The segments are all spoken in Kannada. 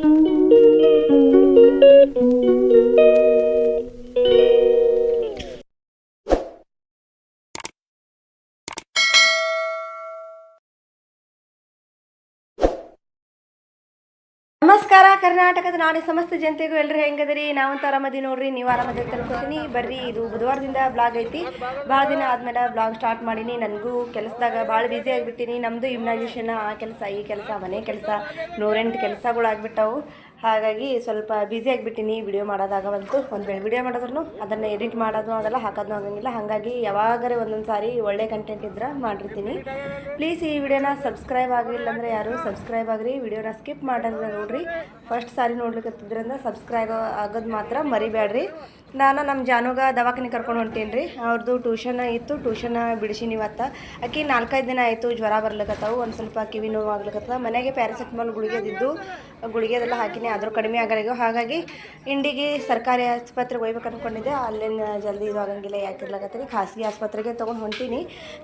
Thank you. ನಮಸ್ಕಾರ. ಕರ್ನಾಟಕದ ನಾಡಿ ಸಮಸ್ತ ಜನತೆಗೂ ಎಲ್ಲರೂ ಹೆಂಗದ್ರಿ? ನಾವಂತ ಆರಾಮದಿ ನೋಡ್ರಿ. ನೀವು ಆರಾಮದಿ ತಿಳ್ಕೊತೀನಿ ಬರ್ರಿ, ಇದು ಬುಧವಾರದಿಂದ ಬ್ಲಾಗ್ ಐತಿ. ಭಾಳ ದಿನ ಆದ್ಮೇಲೆ ಬ್ಲಾಗ್ ಸ್ಟಾರ್ಟ್ ಮಾಡೀನಿ. ನನಗೂ ಕೆಲಸದಾಗ ಭಾಳ ಬ್ಯುಸಿ ಆಗಿಬಿಟ್ಟಿನಿ. ನಮ್ಮದು ಇಮ್ಯುನೈಸೇಷನ್ ಆ ಕೆಲಸ, ಈ ಕೆಲಸ, ಮನೆ ಕೆಲಸ, ನೂರೆಂಟು ಕೆಲಸಗಳು ಆಗ್ಬಿಟ್ಟವು ಹಾಗಾಗಿ ಸ್ವಲ್ಪ ಬ್ಯುಸಿ ಆಗಿಬಿಟ್ಟಿನಿ ವಿಡಿಯೋ ಮಾಡೋದಾಗವಂತು ಒಂದು ವೇಳೆ ವಿಡಿಯೋ ಮಾಡಿದ್ರು ಅದನ್ನು ಎಡಿಟ್ ಮಾಡೋದು ಆಗಲ್ಲ, ಹಾಕೋದು ಆಗಂಗಿಲ್ಲ. ಹಾಗಾಗಿ ಯಾವಾಗರೆ ಒಂದೊಂದು ಸಾರಿ ಒಳ್ಳೆ ಕಂಟೆಂಟ್ ಇದ್ರೆ ಮಾಡಿರ್ತೀನಿ. ಪ್ಲೀಸ್ ಈ ವಿಡಿಯೋನ ಸಬ್ಸ್ಕ್ರೈಬ್ ಆಗಿಲ್ಲ ಅಂದರೆ ಯಾರು ಸಬ್ಸ್ಕ್ರೈಬ್ ಆಗ್ರಿ. ವಿಡಿಯೋನ ಸ್ಕಿಪ್ ಮಾಡೋದ್ರ ನೋಡಿರಿ. ಫಸ್ಟ್ ಸಾರಿ ನೋಡ್ಲಿಕ್ಕತ್ತಿದ್ರಿಂದ ಸಬ್ಸ್ಕ್ರೈಬ್ ಆಗೋದು ಮಾತ್ರ ಮರಿಬೇಡ್ರಿ ನಾನು ನಮ್ಮ ಜಾನುಗ ದವಾಖಾನೆ ಕರ್ಕೊಂಡು ಹೊಂಟೀನಿ ರೀ ಅವ್ರದ್ದು ಟ್ಯೂಷನ್ ಇತ್ತು. ಟ್ಯೂಷನ್ ಬಿಡಿಸೀನಿ ಇವತ್ತು ಆಕಿ ನಾಲ್ಕೈದು ದಿನ ಆಯಿತು ಜ್ವರ ಬರ್ಲಿಕತ್ತಾವು. ಒಂದು ಸ್ವಲ್ಪ ಕಿವಿ ನೋವು ಆಗ್ಲಿಕತ್ತದ. ಮನೆಗೆ ಪ್ಯಾರಾಸಿಟಮಾಲ್ ಗುಳಿಗೆದಿದ್ದು, ಗುಳಿಗೆದೆಲ್ಲ ಹಾಕಿನಿ. ಆದರೂ ಕಡಿಮೆ ಆಗಲಿಗೂ ಹಾಗಾಗಿ ಇಂಡಿಗೆ ಸರ್ಕಾರಿ ಆಸ್ಪತ್ರೆಗೆ ಹೋಗ್ಬೇಕು ಅಂದ್ಕೊಂಡಿದ್ದೆ ಅಲ್ಲೇನು ಜಲ್ದಿ ಇದು ಆಗಂಗಿಲ್ಲ ಯಾಕಿರ್ಲಾಗತ್ತೀನಿ ಖಾಸಗಿ ಆಸ್ಪತ್ರೆಗೆ ತೊಗೊಂಡು ಹೊಂಟೀನಿ.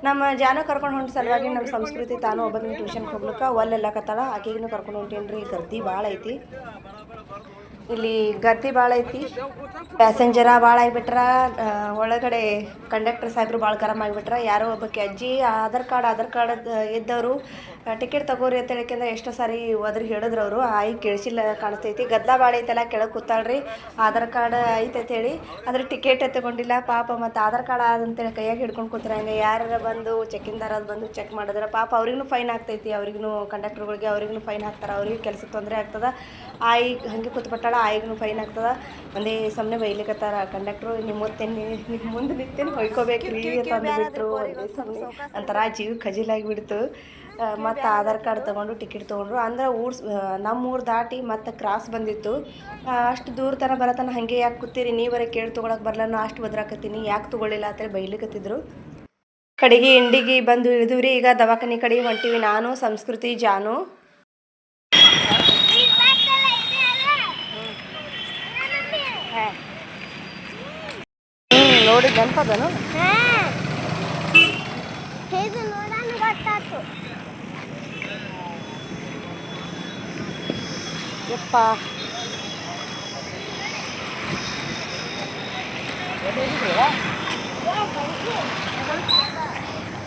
ನಮ್ಮ ಜಾನ ಕರ್ಕೊಂಡು ಹೊಂಟ ಸಲುವಾಗಿ ನಮ್ಮ ಸಂಸ್ಕೃತಿ ತಾನು ಒಬ್ಬನ ಟ್ಯೂಷನ್ಗೆ ಹೋಗ್ಲಿಕ್ಕೆ ಒಲ್ಲೆಲ್ಲ ಕತ್ತಾಳ. ಆಕೆಗೂ ಕರ್ಕೊಂಡು ಹೊಂಟೀನಿ ರೀ ಗರ್ದಿ ಭಾಳ ಐತಿ. ಇಲ್ಲಿ ಗರ್ದಿ ಭಾಳ ಐತಿ. ಪ್ಯಾಸೆಂಜರ ಭಾಳ ಆಗಿಬಿಟ್ರ ಒಳಗಡೆ ಕಂಡಕ್ಟರ್ ಸಾಹೇಬ್ರು ಭಾಳ ಗರಮ್ ಆಗಿಬಿಟ್ರ. ಯಾರೋ ಒಬ್ಬಕ್ಕೆ ಅಜ್ಜಿ ಆಧಾರ್ ಕಾರ್ಡ್ ಆಧಾರ್ ಕಾರ್ಡ್ ಇದ್ದವರು ಟಿಕೆಟ್ ತಗೋರಿ ಅಂತ ಹೇಳಿಕೆಂದ್ರೆ ಎಷ್ಟೋ ಸಾರಿ ಒದ್ರಿ ಹೇಳಿದ್ರು ಅವರು. ಆಯ್ ಕೇಳಿಸಿಲ್ಲ ಕಾಣಿಸ್ತೈತಿ. ಗದ್ದಲ ಭಾಳ ಐತಲ್ಲ, ಕೆಳಗೆ ಕೂತಾಳ್ರಿ. ಆಧಾರ್ ಕಾರ್ಡ್ ಐತೆ ಅಂತ ಹೇಳಿ. ಅದ್ರ ಟಿಕೆಟ್ ತಗೊಂಡಿಲ್ಲ. ಪಾಪ ಮತ್ತು ಆಧಾರ್ ಕಾರ್ಡ್ ಆದಂತೇಳಿ ಕೈಯಾಗ ಹಿಡ್ಕೊಂಡು ಕೂತರ ಹಂಗೆ? ಯಾರು ಬಂದು ಚೆಕ್ಕಿಂದಾರ ಬಂದು ಚೆಕ್ ಮಾಡಿದ್ರೆ ಪಾಪ ಅವ್ರಿಗೂ ಫೈನ್ ಆಗ್ತೈತಿ. ಅವ್ರಿಗೂ ಕಂಡಕ್ಟರ್ಗಳಿಗೆ ಅವ್ರಿಗೂ ಫೈನ್ ಹಾಕ್ತಾರೆ. ಅವ್ರಿಗೆ ಕೆಲಸಕ್ಕೆ ತೊಂದರೆ ಆಗ್ತದ. ಆಯಿ ಹಂಗೆ ಕೂತ್ಬಿಟ್ಟಾಳ. ಆಯಿಗೂ ಫೈನ್ ಆಗ್ತದ. ಒಂದೇ ಸಮನೆ ಬೈಲಿಕತ್ತಾರ ಕಂಡಕ್ಟ್ರು ನಿಮ್ಮ ಮುತ್ತೇನೆ ನಿಮ್ಮ ಮುಂದೆ ನಿಂತೇನೆ ಹೊಯ್ಕೋಬೇಕ್ರಿ ರೀ ಅಂದ್ಬಿಟ್ರು. ಒಂದೇ ಸಮನೆ ಒಂಥರ ಜೀವ ಖಜಿಲಾಗಿ ಬಿಡ್ತು ಮತ್ತು ಆಧಾರ್ ಕಾರ್ಡ್ ತೊಗೊಂಡು ಟಿಕೆಟ್ ತೊಗೊಂಡ್ರು. ಅಂದ್ರೆ ಊರ್ ನಮ್ಮ ಊರು ದಾಟಿ ಮತ್ತು ಕ್ರಾಸ್ ಬಂದಿತ್ತು. ಅಷ್ಟು ದೂರ ತನಕ ಬರತನ ಹಾಗೆ ಯಾಕೆ ಕೂತೀರಿ? ನೀವರೆ ಕೇಳಿ ತೊಗೊಳಕ್ಕೆ ಬರಲ್ಲ ನಾ ಅಷ್ಟು ಬದ್ರಾಕತ್ತೀನಿ ಯಾಕೆ ತೊಗೊಳ್ಳಿಲ್ಲ ಅಂತೇಳಿ ಬೈಲಿಕತ್ತಿದ್ರು. ಕಡೆಗೆ ಇಂಡಿಗೆ ಬಂದು ಇಳಿದಿವ್ರಿ. ಈಗ ದವಾಖಾನೆ ಕಡೆ ಹೊಂಟಿವಿ. ನಾನು ಸಂಸ್ಕೃತಿ ಜಾನು. ಹ್ಞೂ ನೋಡಿ ನೆನಪದನು? ಹೇಗೆ ನೋಡೋಣ ಗೊತ್ತಾಯ್ತು. ಯಪ್ಪ.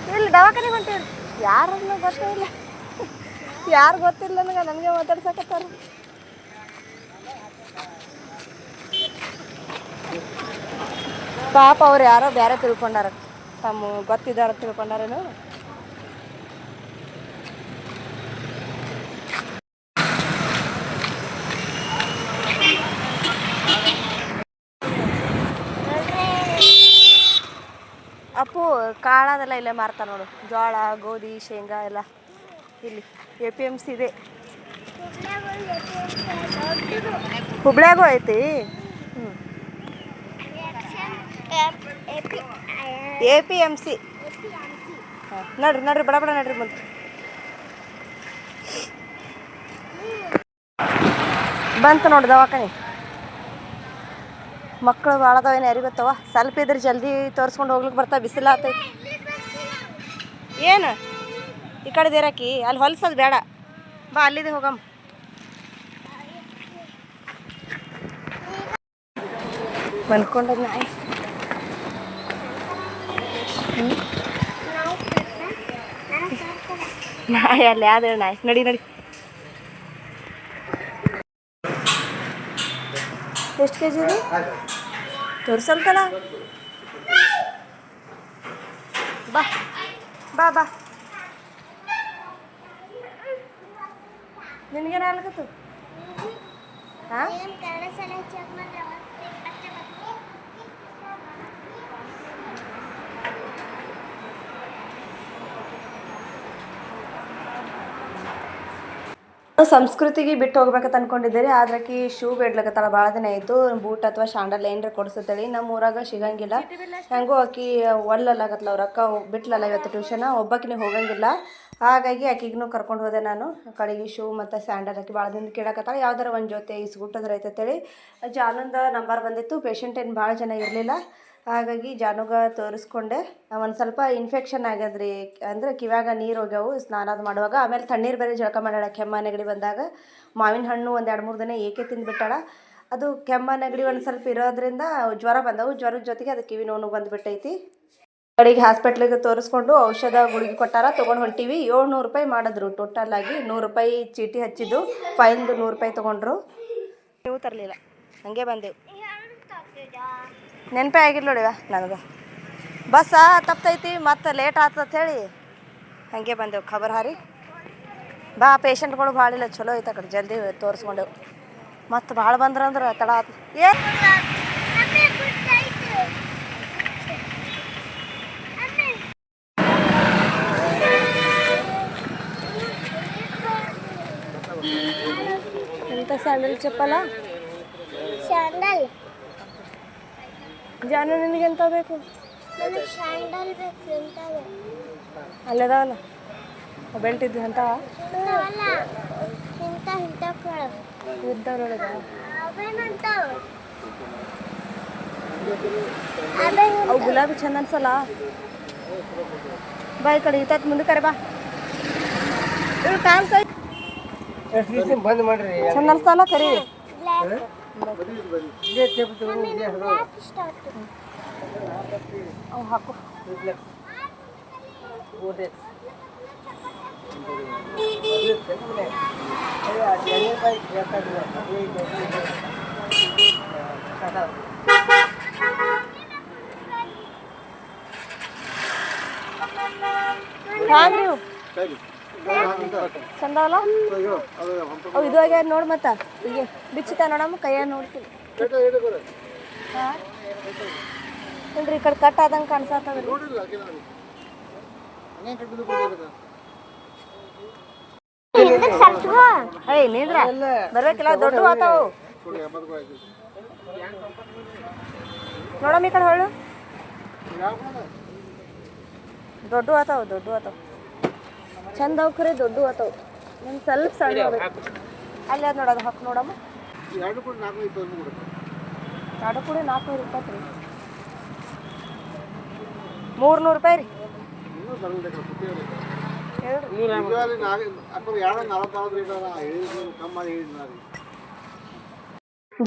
ಇಲ್ಲಿ ದವಾಖಾನೆ ಹೊಂಟೀವಿ ಯಾರನ್ನು ಗೊತ್ತೇ ಇಲ್ಲ ಯಾರು ಗೊತ್ತಿಲ್ಲ ನನಗೆ ನನಗೆ ಮಾತಾಡ್ಸಕತ್ತಾರ. ಪಾಪ ಅವ್ರು ಯಾರೋ ಬೇರೆ ತಿಳ್ಕೊಂಡಾರ. ತಮ್ಮ ಗೊತ್ತಿದ್ದಾರ ತಿಳ್ಕೊಂಡಾರೇನು. ಅಪ್ಪು ಕಾಳದೆಲ್ಲ ಇಲ್ಲೇ ಮಾರ್ತಾರೆ ನೋಡು. ಜೋಳ ಗೋಧಿ ಶೇಂಗಾ ಎಲ್ಲ ಇಲ್ಲಿ ಎ ಪಿ ಎಂ ಸಿ ಇದೆ ಹುಬ್ಳ್ಯಾಗೂ ಐತಿ. ಎ ಪಿ ಎಂ ಸಿ ನೋಡ್ರಿ ನೋಡ್ರಿ, ಬಡ ಬಡ ನೋಡ್ರಿ ಮುಂದೆ. ಬಂತು ನೋಡಿ ದವಾಖಾನೆ. ಮಕ್ಕಳು ಭಾಳ ಅದಾವ ಏನು ಯಾರಿಗೆ ಗೊತ್ತವ? ಸ್ವಲ್ಪ ಇದ್ರೆ ಜಲ್ದಿ ತೋರಿಸ್ಕೊಂಡು ಹೋಗ್ಲಿಕ್ಕೆ ಬರ್ತಾವ ಬಿಸಿಲು ಆತೈತಿ. ಏನು? ಈ ಕಡೆ ದೇರಾಕಿ ಅಲ್ಲಿ ಹೊಲ್ಸೋದು ಬೇಡ. ಬಾ, ಅಲ್ಲಿದೆ ಹೋಗಮ್ಮ. ಮನ್ಕೊಂಡದ್ ನಾಯಿ. ನಾಯಿ ಅಲ್ಲಿ ಹೇಳಿ ನಾಯಿ. ನಡಿ ನಡಿ. ಎಷ್ಟು ಕೆ ಜಿ ರೀ ತೋರ್ಸಲ್ಕಲ್ಲ ಬಾ ಬಾ. ಬಾ ನಿನಗೇನ ಆಗ್ಲಿಕತ್ತು? ಹಾಂ ಕನ್ನಡ ಸಲ ಚೆಕ್ ಮಾಡ್ರೆ ಅಷ್ಟೇ ಸಂಸ್ಕೃತಿಗೆ ಬಿಟ್ಟು ಹೋಗ್ಬೇಕಂತ ಅನ್ಕೊಂಡಿದ್ದೀರಿ ಆದ್ರಕಿ ಶೂ ಬೇಡ್ಲಕತ್ತಾಳ ಭಾಳ ದಿನ ಆಯಿತು. ಬೂಟ್ ಅಥವಾ ಶಾಂಡಲ್ ಏನ್ರ ಕೊಡ್ಸತ್ತೇಳಿ. ನಮ್ಮ ಊರಾಗ ಸಿಗಂಗಿಲ್ಲ. ಹೆಂಗೂ ಆಕಿ ಒಲ್ಲಲ್ಲಾಗತ್ಲ ಅವ್ರ ಅಕ್ಕ, ಬಿಟ್ಲಲ್ಲ ಇವತ್ತು ಟ್ಯೂಷನ್ ಒಬ್ಬಾಕಿನೇ ಹೋಗಂಗಿಲ್ಲ. ಹಾಗಾಗಿ ಆಕಿಗೂ ಕರ್ಕೊಂಡು ಹೋದೆ ನಾನು. ಕಡೆಗೆ ಶೂ ಮತ್ತು ಸ್ಯಾಂಡಲ್ ಆಕಿ ಭಾಳ ದಿನ ಕೇಳಕತ್ತಾಳ ಯಾವ್ದಾರ ಒಂದು ಜೊತೆ ಇಸ್ಗುಟ್ಟದ್ರ ಐತಂತೇಳಿ. ಜಾನಂದ ನಂಬರ್ ಬಂದಿತ್ತು. ಪೇಷಂಟ್ ಏನು ಭಾಳ ಜನ ಇರಲಿಲ್ಲ. ಹಾಗಾಗಿ ಜಾನುಗ ತೋರಿಸ್ಕೊಂಡೆ. ಒಂದು ಸ್ವಲ್ಪ ಇನ್ಫೆಕ್ಷನ್ ಆಗ್ಯದ್ರಿ. ಅಂದ್ರೆ ಕಿವ್ಯಾಗ ನೀರು ಹೋಗ್ಯಾವು ಸ್ನಾನ ಅದು ಮಾಡುವಾಗ. ಆಮೇಲೆ ತಣ್ಣೀರು ಬೇರೆ ಜಳಕ ಮಾಡ್ಯಾಳ ಕೆಮ್ಮ ನೆಗಡಿ ಬಂದಾಗ. ಮಾವಿನ ಹಣ್ಣು ಒಂದು ಎರಡು ಮೂರು ದಿನ ಏಕೆ ತಿಂದುಬಿಟ್ಟಾಳ. ಅದು ಕೆಮ್ಮ ನೆಗಡಿ ಒಂದು ಸ್ವಲ್ಪ ಇರೋದ್ರಿಂದ ಜ್ವರ ಬಂದವು. ಜ್ವರದ ಜೊತೆಗೆ ಅದು ಕಿವಿ ನೋವು ಬಂದುಬಿಟ್ಟೈತಿ. ಕಡೆಗೆ ಹಾಸ್ಪಿಟ್ಲಿಗೆ ತೋರಿಸ್ಕೊಂಡು ಔಷಧ ಗುಳಿಗೆ ಕೊಟ್ಟಾರ. ತೊಗೊಂಡು ಹೊಂಟೀವಿ. ಏಳ್ನೂರು ರೂಪಾಯಿ ಮಾಡಿದ್ರು. ಟೋಟಲ್ ಆಗಿ ನೂರು ರೂಪಾಯಿ ಚೀಟಿ ಹಚ್ಚಿದ್ದು. ಫೈನ್ದು ನೂರು ರೂಪಾಯಿ ತೊಗೊಂಡ್ರು. ನೀವು ತರಲಿಲ್ಲ. ಹಾಗೆ ಬಂದೆವು. ನೆನಪೇ ಆಗಿಲ್ಲ ನೋಡಿವ ನನಗೆ. ಬಸ್ಸ ತಪ್ತೈತಿ ಮತ್ತು ಲೇಟ್ ಆತತ್ ಹೇಳಿ ಹಾಗೆ ಬಂದೆವು ಖಬರ್ ಹಾರಿ. ಬಾ ಪೇಷಂಟ್ಗಳು ಭಾಳ ಇಲ್ಲ ಚಲೋ ಐತೆ ಆ ಕಡೆ ಜಲ್ದಿ ತೋರಿಸ್ಕೊಂಡೆವು. ಮತ್ತು ಭಾಳ ಬಂದ್ರಂದ್ರೆ ತಡ ಆತು. ಏ! ಎಂಥ ಸ್ಯಾಂಡಲ್ ಚಪ್ಪಲ? ಸ್ಯಾಂಡಲ್. ಜಾನು ನಿನಗೆ ಎಂತ ಬೇಕು ನನಗೆ ಸ್ಯಾಂಡಲ್ ಬೇಕು ಇಂಥವು ಅಲ್ಲದಾವಲ್ಲ ಬೆಲ್ಟ್ ಇದ್ದು ಅಂತ ಇಂಥವಲ್ಲ ಇಂಥ ಇಂಥಗಳು ಇದ್ದವ್ರೊಳಗೆ ಅವೇನಂತಾವು ಅದೇ ಅವು ಗುಲಾಬಿ ಚಂದ ಅನ್ಸಲ್ಲ ಬಾ ಈ ಕಡೆ ಈತತ್ ಮುಂದೆ ಕರೆ ಬಾ ಇವ್ರು ಕಾಮ್ ಸೈ ಬಂದ್ ಮಾಡ್ರಿ ಚಂದ ಅನ್ಸಲ್ಲ ಕರಿ ಬ್ಲ್ಯಾಕ್ ಇಷ್ಟ ಆಯ್ತು ಅವು ಹಾಕು ಹ್ಯಾಂಗ್ರಿ ಇವು ಚಂದ ಅಲ್ಲ ಅವು ಇದು ಆಗ್ಯಾರ ನೋಡಿ ಮತ್ತ. ಹೀಗೆ ಬಿಚ್ಚಿತ ನೋಡಮ್ಮ, ಕೈಯಾಗ ನೋಡ್ತೀನಿ. ಇಲ್ರಿ, ಈ ಕಡೆ ಕಟ್ ಆದಂಗೆ ನಿಂದ್ರ? ಬರ್ಬೇಕಿಲ್ಲ, ದೊಡ್ಡ ಆತಾವು ನೋಡಮ್ಮ, ಈ ಕಡೆ ಹೊಳ್ಳು ದೊಡ್ಡ ಆತಾವು ದೊಡ್ಡ ಆತಾವು ಚಂದ ಅವ್ರೆ ದೊಡ್ಡ ಆತಾವು ನಿಮ್ ಸ್ವಲ್ಪ ಸಣ್ಣ. ಅಲ್ಲಿ ಅದು ನೋಡೋದು ಹಾಕಿ ನೋಡಮ್ಮ. ಎರಡು ಕೂಡ ನಾಲ್ಕು ಎರಡು ಕೂಡ ನಾಲ್ಕುನೂರ ಇಪ್ಪತ್ತು ರೀ. ಮೂರ್ನೂರು ರೂಪಾಯಿ ರೀ. ಇನ್ನೂ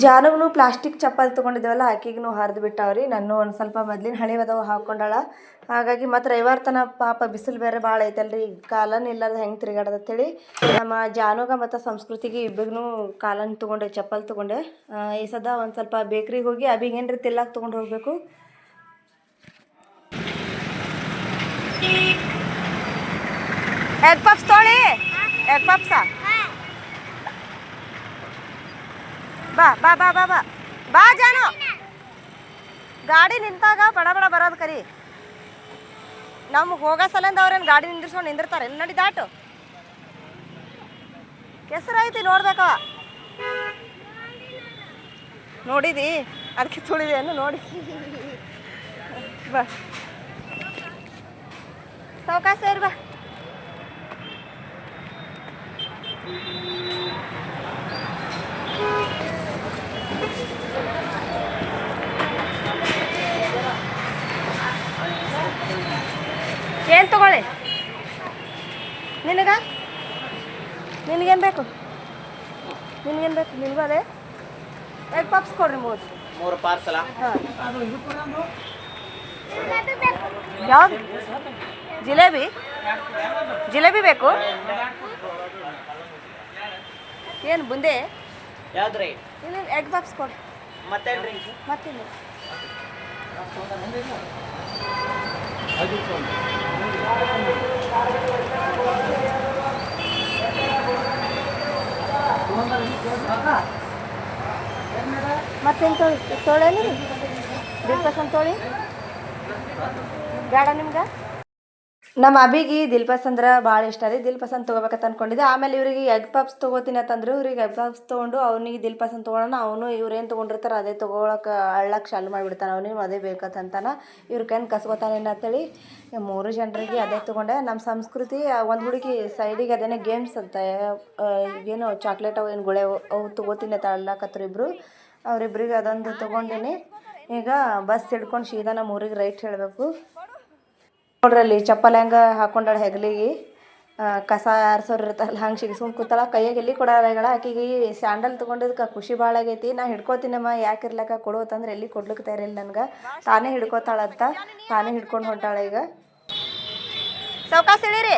ಜಾನುಗ್ನು ಪ್ಲಾಸ್ಟಿಕ್ ಚಪ್ಪಲ್ ತೊಗೊಂಡಿದ್ದೇವಲ್ಲ ಆಕಿಗೂ ಹರಿದು ಬಿಟ್ಟಾವ್ರಿ. ನಾನು ಒಂದು ಸ್ವಲ್ಪ ಮೊದ್ಲಿನ ಹಳೆ ಅದಾವ ಹಾಕೊಂಡಾಳ. ಹಾಗಾಗಿ ಮತ್ತು ರವಿವಾರ ತನ ಪಾಪ ಬಿಸಿಲು ಬೇರೆ ಭಾಳ ಐತಲ್ರಿ. ಕಾಲನ್ ಇಲ್ಲದ ಹೆಂಗೆ ತಿರುಗಾಡದಂತೇಳಿ ನಮ್ಮ ಜಾನುಗ ಮತ್ತು ಸಂಸ್ಕೃತಿಗೆ ಇಬ್ಬರಿಗೂ ಕಾಲನ್ ತೊಗೊಂಡೆ ಚಪ್ಪಲ್ ತೊಗೊಂಡೆ. ಈ ಸದ ಒಂದು ಸ್ವಲ್ಪ ಬೇಕ್ರಿಗೆ ಹೋಗಿ ಅವೀಗ ಏನು ರೀ ತಿಲ್ಲಕ್ಕೆ ತೊಗೊಂಡು ಹೋಗಬೇಕು. ಎಗ್ ಪಪ್ಸ್ ತೊಳಿ. ಎಗ್ ಪಪ್ಸಾ ಬಾ ಬಾ ಬಾ ಬಾ ಬಾ. ಬಾ ಜಾನು. ಗಾಡಿ ನಿಂತಾಗ ಬಡ ಬಡ ಬರೋದು ಕರಿ. ನಮ್ಗೆ ಹೋಗೋ ಸಲಿಂದ ಅವ್ರೇನು ಗಾಡಿ ನಿಂದಿರ್ಸ್ಕೊಂಡು ನಿಂದಿರ್ತಾರೆ. ಎಲ್ಲಿ ನಡಿ ದಾಟು. ಕೆಸರೈತಿ ನೋಡ್ಬೇಕವ. ನೋಡಿದಿ? ಅದಕ್ಕೆ ತುಳಿದೇನು ನೋಡಿ. ಬಾ. ಸಾವ್ಕಾಶ ಸೇರಿ ಬಾ ಏನು ತಗೊಳ್ಳಿ ನಿನಗ? ನಿನಗೇನು ಬೇಕು? ನಿನಗೇನು ಬೇಕು? ನಿನಗೂ ಅದೇ? ಎಗ್ ಪಪ್ಸ್ ಕೊಡ್ರಿ ಮೂರು. ಮೂರು ಪಾರ್ಸಲ. ಹಾಂ. ಯಾವ್ದು? ಜಿಲೇಬಿ? ಜಿಲೇಬಿ ಬೇಕು? ಏನು ಬುಂದೆ? ಇಲ್ಲ ಎಗ್ ಪಪ್ಸ್ ಕೊಡು. ಮತ್ತೇನ್ರಿ ಮತ್ತಿಲ್ಲ ಮತ್ತೇನು ತೊಳಿ? ದಿಲ್ ಪಸಂದ್ ತೊಳಿ? ಬೇಡ ನಿಮ್ಗೆ? ನಮ್ಮ ಅಭಿಗೆ ದಿಲ್ ಬಹಳ ಭಾಳ ಇಷ್ಟ ರೀ. ದಿಲ್ ಪಸಂದ್ ತೊಗೋಬೇಕಂತ ಅನ್ಕೊಂಡಿದ್ದೆ. ಆಮೇಲೆ ಇವರಿಗೆ ಎಗ್ ಪಪ್ಸ್ ತೊಗೋತೀನಿ ಅಂತಂದ್ರು, ಇವ್ರಿಗೆ ಎಗ್ ಪಪ್ಸ್ ತೊಗೊಂಡು ಅವನಿಗೆ ದಿಲ್ ಪಸಂದ್ ತೊಗೊಳೋಣ. ಅವನು ಇವ್ರೇನು ತೊಗೊಂಡಿರ್ತಾರೆ ಅದೇ ತೊಗೊಳಕ್ಕೆ ಅಳ್ಳಕ್ಕೆ ಚಾಲು ಮಾಡಿಬಿಡ್ತಾನೆ. ಅವನಿಗೆ ಅದೇ ಬೇಕಂತಾನೆ ಇವ್ರ ಕೈನ್ ಕಸ್ಕೊತಾನೇನು ಅಂತೇಳಿ ಮೂರು ಜನರಿಗೆ ಅದೇ ತೊಗೊಂಡೆ. ನಮ್ಮ ಸಂಸ್ಕೃತಿ ಒಂದು ಹುಡುಗಿ ಸೈಡಿಗೆ ಅದೇನೋ ಗೇಮ್ಸ್ ಅಂತ ಏನು ಚಾಕ್ಲೇಟ್ ಅವು, ಏನು ಗುಳೆ ಅವು ತೊಗೋತೀನಿ ಅಂತ ಅಳ್ಳಕತ್ರು ಇಬ್ಬರು ಅವರಿಬ್ರಿಗೆ ಅದೊಂದು ತೊಗೊಂಡಿನಿ. ಈಗ ಬಸ್ ಹಿಡ್ಕೊಂಡು ಸೀದಾ ನಮ್ಮ ಊರಿಗೆ ರೈಟ್ ಹೇಳಬೇಕು. ನೋಡ್ರಿ ಅಲ್ಲಿ ಚಪ್ಪಲ್ ಹೆಂಗೆ ಹಾಕೊಂಡಾಳ ಹೆಗಲಿಗೆ ಕಸ ಆರ್ಸೋರ್ ಇರ್ತಲ್ಲ ಹಂಗೆ ಸಿಗಿಸ್ಕೊಂಡು ಕೂತಾಳ. ಕೈಯಾಗ ಎಲ್ಲಿ ಕೊಡೋಗಳ ಆಕಿಗೆ ಸ್ಯಾಂಡಲ್ ತೊಗೊಂಡಿದ್ಕೆ ಖುಷಿ ಭಾಳ ಆಗೈತಿ. ನಾ ಹಿಡ್ಕೋತೀನಮ್ಮ, ಯಾಕೆ ಇರ್ಲಕ್ಕ ಕೊಡೋತಂದ್ರೆ ಎಲ್ಲಿ ಕೊಡ್ಲಿಕ್ಕೆ ತಯಾರಿಲ್ಲ ನನಗೆ. ತಾನೇ ಹಿಡ್ಕೋತಾಳಂತ, ತಾನೇ ಹಿಡ್ಕೊಂಡು ಹೊಂಟಾಳ ಈಗ. ಸೌಕಾಸ ಇಳೀರಿ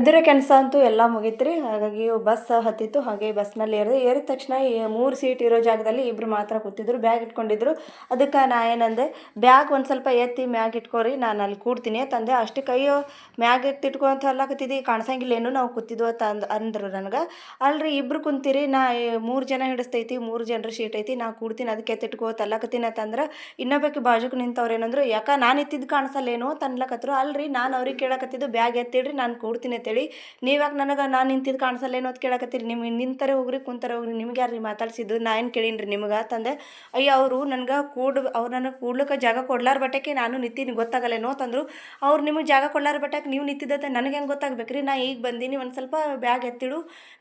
ಮಧುರೆ ಕೆಲಸ ಅಂತೂ ಎಲ್ಲ ಮುಗೀತ್ರಿ. ಹಾಗಾಗಿ ಬಸ್ ಹತ್ತಿತ್ತು, ಹಾಗೆ ಬಸ್ನಲ್ಲಿ ಏರಿದೆ, ಏರಿದ ತಕ್ಷಣ ಮೂರು ಸೀಟ್ ಇರೋ ಜಾಗದಲ್ಲಿ ಇಬ್ರು ಮಾತ್ರ ಕೂತಿದ್ರು ಬ್ಯಾಗ್ ಇಟ್ಕೊಂಡಿದ್ರು. ಅದಕ್ಕೆ ನಾ ಏನಂದೆ ಬ್ಯಾಗ್ ಒಂದು ಸ್ವಲ್ಪ ಎತ್ತಿ ಮ್ಯಾಗ್ ಇಟ್ಕೊರಿ, ನಾನು ಅಲ್ಲಿ ಕೂಡ್ತೀನಿ ತಂದೆ ಅಷ್ಟು ಕೈಯೋ ಮ್ಯಾಗ್ ಎತ್ತಿಟ್ಕೊ ಅಂತ ಅಲ್ಲಕತ್ತಿದ್ದಿ ಕಾಣಿಸಂಗಿಲ್ಲ ಏನು ನಾವು ಕೂತಿದ್ವು ಅಂತ ಅಂದ್, ಅಂದ್ರು ನನಗೆ. ಅಲ್ರಿ ಇಬ್ರು ಕುಂತೀರಿ, ನಾ ಮೂರು ಜನ ಹಿಡಿಸ್ತೈತಿ, ಮೂರು ಜನರ ಸೀಟ್ ಐತಿ, ನಾ ಕೂಡ್ತೀನಿ, ಅದಕ್ಕೆ ಎತ್ತಿಟ್ಕೋ ತಲ್ಲಕತ್ತೀನಿ ಅಂತಂದ್ರೆ ಇನ್ನೊಬ್ಬಕ್ಕೆ ಬಾಜುಕ್ ನಿಂತವ್ರು ಏನಂದ್ರು, ಯಾಕ ನಾನು ಎತ್ತಿದ್ದು ಕಾಣಿಸಲ್ಲೇನು ಅಂತ ಅನ್ಲಕತ್ರು. ಅಲ್ರಿ ನಾನು ಅವ್ರಿಗೆ ಕೇಳಕತ್ತಿದ್ದು ಬ್ಯಾಗ್ ಎತ್ತಿಡ್ರಿ, ನಾನು ಕೂಡ್ತೀನಿ ಅಂತೇಳಿ. ನೀವ್ಯಾಕೆ ನನಗೆ ನಾನು ನಿಂತಿದ್ದು ಕಾಣಿಸಲ್ಲೇನೋ ಅಂತ ಕೇಳಕತ್ತೀರಿ. ನಿಮ್ಗೆ ನಿಂತಾರೆ ಹೋಗ್ರಿ, ಕುಂತಾರೆ ಹೋಗ್ರಿ. ನಿಮ್ಗೆ ಯಾರು ರೀ ಮಾತಾಡ್ಸಿದ್ದು? ನಾ ಏನು ಕೇಳೀನಿ ರೀ ನಿಮ್ಗೆ ತಂದೆ ಅಯ್ಯ, ಅವರು ನನಗೆ ಕೂಡ, ಅವ್ರು ನನಗೆ ಕೂಡ್ಲಿಕ್ಕೆ ಜಾಗ ಕೊಡ್ಲಾರ ಬಟ್ಟಕ್ಕೆ ನಾನು ನಿಂತೀನಿ, ಗೊತ್ತಾಗಲ್ಲೇನೋ ತಂದರು ಅವ್ರು ನಿಮಗೆ ಜಾಗ ಕೊಡ್ಲಾರ ಬಟ್ಟಕ್ಕೆ ನೀವು ನಿಂತಿದ್ದತ್ತೆ ನನಗೆ ಹೆಂಗೆ ಗೊತ್ತಾಗಬೇಕ್ರಿ? ರೀ ನಾ ಈಗ ಬಂದೀನಿ, ಒಂದು ಸ್ವಲ್ಪ ಬ್ಯಾಗ್ ಎತ್ತಿಡು,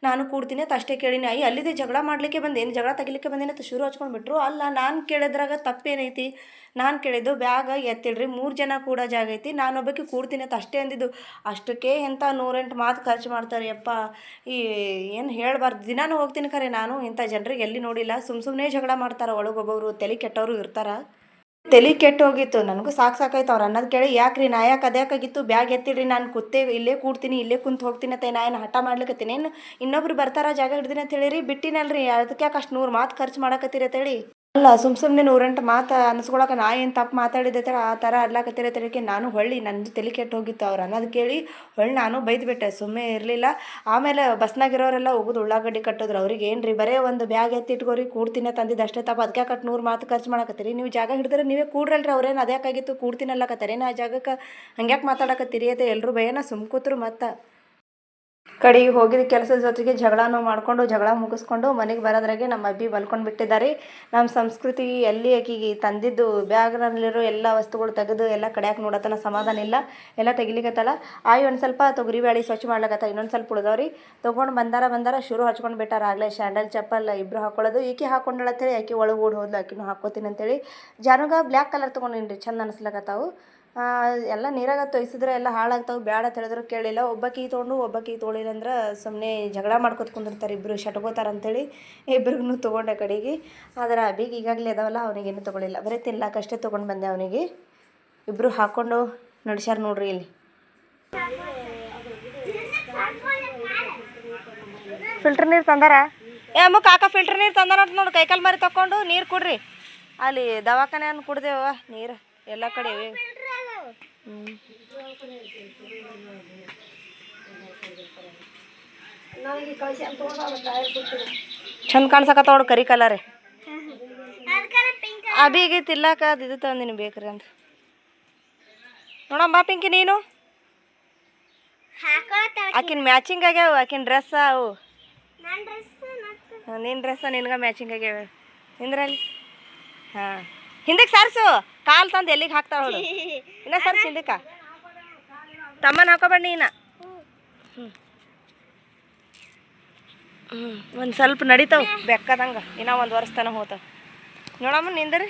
ನಾನು ಕೂಡ್ತೀನಿ ಅಂತ ಅಷ್ಟೇ ಕೇಳೀನಿ. ಅಯ್ಯ, ಅಲ್ಲಿದೆ ಜಗಳ ಮಾಡಲಿಕ್ಕೆ ಬಂದೇನು ಜಗಳ ತೆಗಿಲಿಕ್ಕೆ ಬಂದೇನೆ ಅಂತ ಶುರು ಹಚ್ಕೊಂಡ್ಬಿಟ್ರು. ಅಲ್ಲ, ನಾನು ಕೇಳಿದ್ರಾಗ ತಪ್ಪೇನೈತಿ? ನಾನು ಕೇಳಿದ್ದು ಬ್ಯಾಗ ಎತ್ತಿಡ್ರಿ, ಮೂರು ಜನ ಕೂಡ ಜಾಗ ಐತಿ. ನಾನೊಬ್ಬಕ್ಕೆ ಕೂಡ್ತೀನಿ ಅಂತ ಅಷ್ಟೇ ಅಂದಿದ್ದು. ಅಷ್ಟಕ್ಕೆ ಎಂಥ ನೂರೆಂಟು ಮಾತು ಖರ್ಚು ಮಾಡ್ತಾರೆ, ಯಪ್ಪ, ಈ ಏನು ಹೇಳಬಾರ್ದು. ದಿನಾನು ಹೋಗ್ತೀನಿ ಖರೆ ನಾನು, ಇಂಥ ಜನರಿಗೆ ಎಲ್ಲಿ ನೋಡಿಲ್ಲ. ಸುಮ್ಮ ಸುಮ್ಮನೆ ಜಗಳ ಮಾಡ್ತಾರೆ ಒಳಗೊಬ್ಬೊಬ್ರು ತಲೆ ಕೆಟ್ಟವರು ಇರ್ತಾರ. ತಲೆ ಕೆಟ್ಟು ಹೋಗಿತ್ತು, ನನಗೂ ಸಾಕು ಸಾಕಾಯ್ತು ಅವ್ರು ಅನ್ನೋದು ಕೇಳಿ, ಯಾಕ್ರಿ ನಾ ಯಾಕೆ ಅದ್ಯಾಕಾಗಿತ್ತು ಬ್ಯಾಗ್ ಎತ್ತಿಡ್ರಿ, ನಾನು ಕೂತೇ ಇಲ್ಲೇ ಕೂಡ್ತೀನಿ, ಇಲ್ಲೇ ಕುಂತು ಹೋಗ್ತೀನಿ ಅಂತ ನಾ ಏನು ಹಠ ಮಾಡ್ಲಿಕ್ಕತ್ತೀನಿ ಏನು ಇನ್ನೊಬ್ರು ಬರ್ತಾರ ಜಾಗ ಹಿಡ್ದಿನಿ ಅಂತ ಹೇಳಿರಿ, ಬಿಟ್ಟಿನಲ್ರಿ, ಅದಕ್ಕೆ ಯಾಕೆ ಅಷ್ಟು ನೂರು ಮಾತು ಖರ್ಚು ಮಾಡಕತ್ತೀರಿ ಅಂತ ಹೇಳಿ? ಅಲ್ಲ, ಸುಮ್ ಸುಮ್ಮನೆ ನೂರೆಂಟು ಮಾತು ಅನ್ಸ್ಕೊಳಕ್ಕೆ ನಾ ಏನು ತಪ್ಪು ಮಾತಾಡಿದ್ದೆ ತರ, ಆ ಥರ ಅಡ್ಲಾಕತ್ತೀರ ತಿಳಿಕೆ ನಾನು ಹೊಳ್ಳಿ ನಂದು ತಲೆ ಕೆಟ್ಟು ಹೋಗಿತ್ತು ಅವ್ರು ಅನ್ನೋದು ಕೇಳಿ ಹೊಳ್ಳಿ ನಾನು ಬೈದ್ಬಿಟ್ಟೆ ಸುಮ್ಮನೆ ಇರಲಿಲ್ಲ. ಆಮೇಲೆ ಬಸ್ನಾಗಿರೋರೆಲ್ಲ ಹೋಗುದು ಉಳ್ಳಾಗಡ್ಡಿ ಕಟ್ಟಿದ್ರು. ಅವ್ರಿಗೆ ಏನು ರೀ ಬರೇ ಒಂದು ಬ್ಯಾಗ್ ಎತ್ತಿಟ್ಕೋರಿ ಕೂಡ್ತೀನಿ ತಂದಿದ್ದು ಅಷ್ಟೇ ತಪ್ಪ. ಅದಕ್ಕೆ ಕಟ್ ನೂರು ಮಾತು ಖರ್ಚು ಮಾಡಕತ್ತೀರಿ? ನೀವು ಜಾಗ ಹಿಡಿದ್ರೆ ನೀವೇ ಕೂಡ್ರಲ್ರಿ ಅವ್ರೇನು ಅದ್ಯಾಕಾಗಿತ್ತು? ಕೂಡ್ತೀನಲ್ಲಕತ್ತಾರೆ ಆ ಜಾಗಕ್ಕೆ ಹಂಗ್ಯಾಕೆ ಮಾತಾಡಕತ್ತೀರಿ ಅಂತ ಎಲ್ಲರೂ ಭಯನ ಸುಮ್ಕೂತ್ರು ಮತ್ತು. ಕಡೆಗೆ ಹೋಗಿದ ಕೆಲಸದ ಜೊತೆಗೆ ಜಗಳನೂ ಮಾಡಿಕೊಂಡು, ಜಗಳ ಮುಗಿಸ್ಕೊಂಡು ಮನೆಗೆ ಬರೋದ್ರಾಗೆ ನಮ್ಮ ಅಬ್ಬಿ ಬಲ್ಕೊಂಡು ಬಿಟ್ಟಿದ್ದಾರೆ. ನಮ್ಮ ಸಂಸ್ಕೃತಿ ಎಲ್ಲಿ ಆಕಿಗೆ ತಂದಿದ್ದು ಬ್ಯಾಗ್ನಲ್ಲಿರೋ ಎಲ್ಲ ವಸ್ತುಗಳು ತೆಗೆದು ಎಲ್ಲ ಕಡ್ಯಾಕೆ ನೋಡತನ ಸಮಾಧಾನ ಇಲ್ಲ. ಎಲ್ಲ ತೆಗಿಲಿಕತ್ತಲ್ಲ ಆಯ್, ಒಂದು ಸ್ವಲ್ಪ ತೊಗರಿ ಬ್ಯಾಳಿ ಸ್ವಚ್ಛ ಮಾಡ್ಲಕತ್ತ, ಇನ್ನೊಂದು ಸ್ವಲ್ಪ ಉಳಿದವ್ರಿ. ತೊಗೊಂಡು ಬಂದಾರ ಬಂದಾರ ಶುರು ಹಚ್ಕೊಂಡು ಬಿಟ್ಟಾರ ಆಗಲೇ. ಸ್ಯಾಂಡಲ್, ಚಪ್ಪಲ್ ಇಬ್ಬರು ಹಾಕೊಳ್ಳೋದು. ಈಕೆ ಹಾಕೊಂಡಳತ್ತೇಳಿ ಆಕೆ ಒಳಗೆ ಓಡಿ ಹೋದ್ಲು, ಆಕಿನೂ ಹಾಕೋತೀನಿ ಅಂತೇಳಿ. ಜಾನುಗ ಬ್ಲ್ಯಾಕ್ ಕಲರ್ ತೊಗೊಂಡಿನಿ ರೀ ಚಂದ ಅನಿಸ್ಲಕತ್ತಾವು. ಎಲ್ಲ ನೀರಾಗ ತೊಯ್ಸಿದ್ರೆ ಎಲ್ಲ ಹಾಳಾಗ್ತಾವೆ ಬೇಡ ಅಂತ ಹೇಳಿದ್ರು, ಕೇಳಿಲ್ಲ. ಒಬ್ಬಕಿ ತೊಗೊಂಡು ಒಬ್ಬಕಿ ತೊಗೊಳಿಲ್ಲ ಅಂದ್ರೆ ಸುಮ್ಮನೆ ಜಗಳ ಮಾಡ್ಕೊತ ಕುಂದಿರ್ತಾರೆ ಇಬ್ಬರು ಶಟ್ಕೋತಾರೆ ಅಂತೇಳಿ ಇಬ್ರಿಗೂ ತೊಗೊಂಡೆ ಕಡೆಗೆ. ಆದ್ರೆ ಅಬಿಗೆ ಈಗಾಗಲೇ ಅದಾವಲ್ಲ ಅವನಿಗೇನು ತೊಗೊಳಿಲ್ಲ. ಬರೀ ತಿನ್ಲಾಕಷ್ಟೇ ತೊಗೊಂಡು ಬಂದೆ ಅವನಿಗೆ. ಇಬ್ಬರು ಹಾಕ್ಕೊಂಡು ನಡ್ಸ್ಯಾರ ನೋಡ್ರಿ ಇಲ್ಲಿ. ಫಿಲ್ಟರ್ ನೀರು ತಂದಾರ? ಏ ಅಮ್ಮ, ಕಾಕ ಫಿಲ್ಟರ್ ನೀರು ತಂದಾರ ಅಂತ ನೋಡಿ ಕೈಕಾಲು ಮಾರಿ ತಕೊಂಡು ನೀರು ಕುಡ್ರಿ. ಅಲ್ಲಿ ದವಾಖಾನೆ ಕುಡ್ದೇವ, ನೀರು ಎಲ್ಲ ಕಡೆ ಚಂದ ಕಾಣ್ಸಕತ್ತ ನೋಡು ಕರಿ ಕಲರೇ. ಅಭಿಗೆ ತಿರ್ಲಾಕ ಅದು ಇದು ತಂದಿನಿ ಬೇಕ್ರಿ ಅಂತ ನೋಡಮ್ಮ ಪಿಂಕಿ ನೀನು. ಆಕಿನ ಮ್ಯಾಚಿಂಗ್ ಆಗ್ಯಾವ ಆಕಿನ ಡ್ರೆಸ್ ಅವು. ನಿನ್ನ ಡ್ರೆಸ್ ನಿನ್ಗೆ ಮ್ಯಾಚಿಂಗ್ ಆಗ್ಯಾವ. ನಿಂದ್ರಲ್ಲಿ? ಹಾಂ. ಹಿಂದಕ್ಕೆ ಸಾರಿಸು. ಕಾಲು ತಂದು ಎಲ್ಲಿಗೆ ಹಾಕ್ತಾಳ ಅವಳು ಇನ್ನ ಸರ್ಸ್ ಹಿಂದಕ್ಕೆ. ತಮ್ಮನ ಹಾಕೋಬೇಡ ನೀನ. ಹ್ಞೂ ಒಂದು ಸ್ವಲ್ಪ ನಡೀತಾವ ಬೆಕ್ಕದಂಗೆ. ಇನ್ನ ಒಂದು ವರ್ಷ ತನಕ ಹೋತಾವ. ನೋಡಮ್ಮ ನಿಂದ್ರಿ.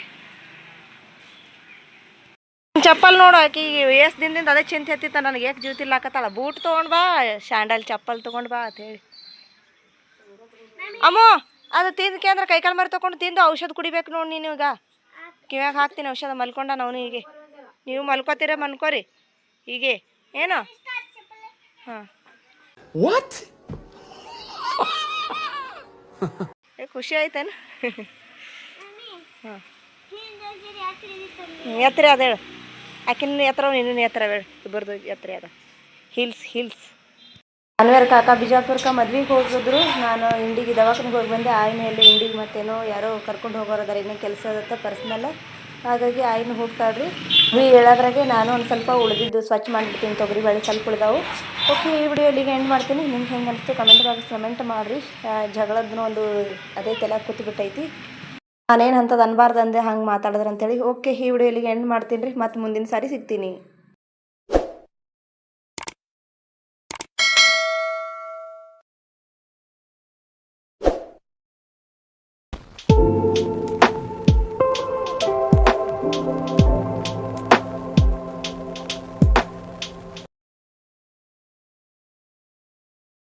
ಚಪ್ಪಲ್ ನೋಡು ಆಕಿ ಎಷ್ಟು ದಿನದಿಂದ ಅದೇ ಚಿಂತೆ ಹತ್ತಿತ್ತ. ನನಗೆ ಏಕೆ ಜ್ಯೂತಿ ಹಾಕತ್ತಲ್ಲ ಬೂಟ್ ತೊಗೊಂಡು ಬಾ ಸ್ಯಾಂಡಲ್ ಚಪ್ಪಲ್ ತೊಗೊಂಡು ಬಾ ಅಂತ ಹೇಳಿ. ಅಮ್ಮ ಅದು ತಿಂದ್ಕೆ ಅಂದ್ರೆ ಕೈಕಾಲು ಮರಿ ತೊಗೊಂಡು ತಿಂದು ಔಷಧ ಕುಡಿಬೇಕು ನೋಡಿ ನೀನು ಈಗ ಕಿವ್ಯಾಗ ಹಾಕ್ತೀನಿ ಔಷಧ ಮಲ್ಕೊಂಡ ಅವನು ಹೀಗೆ. ನೀವು ಮಲ್ಕೋತೀರ ಮನ್ಕೋರಿ ಹೀಗೆ. ಏನು? ಹಾಂ. ಖುಷಿ ಆಯ್ತೇನು? ಹಾಂ. ಎತ್ತರ ಅದ ಹೇಳು. ಆಕಿನ ಎತ್ತರ ನೀನು ಎತ್ತರ ಹೇಳು. ಇಬ್ಬರದು ಎತ್ತರ ಅದ. ಹಿಲ್ಸ್ ಹಿಲ್ಸ್ ಅನ್ವೇರ್ ಕಾಕ ಬಿಜಾಪುರ್ಕ ಮದ್ವೆಗೆ ಹೋಗಿದ್ರು. ನಾನು ಇಂಡಿಗೆ ದವಾಖಾನೆಗೆ ಹೋಗಿ ಬಂದೆ. ಆಯ್ನ ಎಲ್ಲಿ ಇಂಡಿಗೆ ಮತ್ತೇನೋ ಯಾರೋ ಕರ್ಕೊಂಡು ಹೋಗೋರು ಅದಾರ ಇನ್ನೂ ಕೆಲಸ ಇರುತ್ತೆ ಪರ್ಸ್ನಲ್ ಹಾಗಾಗಿ ಆಯ್ನ ಹೋಗ್ತಾಳ್ರಿ ಈ ಹೇಳೋದ್ರಾಗೆ ನಾನು ಒಂದು ಸ್ವಲ್ಪ ಉಳಿದಿದ್ದು. ಸ್ವಚ್ಛ ಮಾಡಿಬಿಡ್ತೀನಿ ತೊಗರಿ ಬೇಳೆ ಸ್ವಲ್ಪ ಉಳಿದಾವು. ಓಕೆ ಈ ವಿಡಿಯೋ ಇಲ್ಲಿಗೆ ಎಂಡ್ ಮಾಡ್ತೀನಿ. ನಿಮ್ಗೆ ಹೆಂಗೆ ಅನಿಸ್ತು ಕಮೆಂಟ್ ಬಾಕ್ಸ್ ಕಮೆಂಟ್ ಮಾಡಿರಿ. ಜಗಳದ್ದು ಒಂದು ಅದೇ ತಲೆ ಕೂತ್ಬಿಟ್ಟೈತಿ. ನಾನೇನು ಅಂಥದ್ದು ಅನ್ಬಾರ್ದು ಅಂದೆ ಹಂಗೆ ಮಾತಾಡಿದ್ರೆ ಅಂತೇಳಿ ಓಕೆ ಈ ವಿಡಿಯೋ ಇಲ್ಲಿಗೆ ಎಂಡ್ ಮಾಡ್ತೀನಿ ರೀ. ಮತ್ತು ಮುಂದಿನ ಸಾರಿ ಸಿಗ್ತೀನಿ.